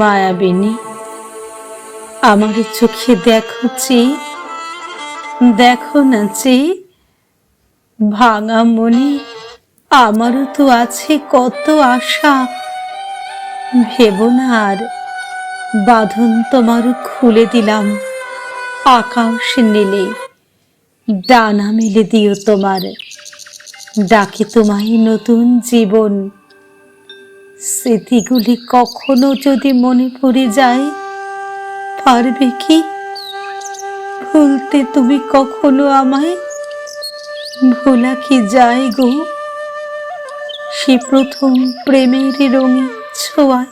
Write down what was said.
মায়াবিনী, আমার চোখে দেখো চি, দেখো না চি ভাঙা মনে আমারও তো আছে কত আশা। ভেবো না আর, বাঁধন তোমার খুলে দিলাম, আকাশ নিলে, ডানা মেলে দিও তোমার। ডাকে তোমায় নতুন জীবন। স্মৃতিগুলি কখনো যদি মনে পড়ে যায়, পারবে কি? ভুলতে তুমি কখনো আমায় ভোলা কি যায় গো? সে প্রথম প্রেমের রঙে ছোঁয়ায়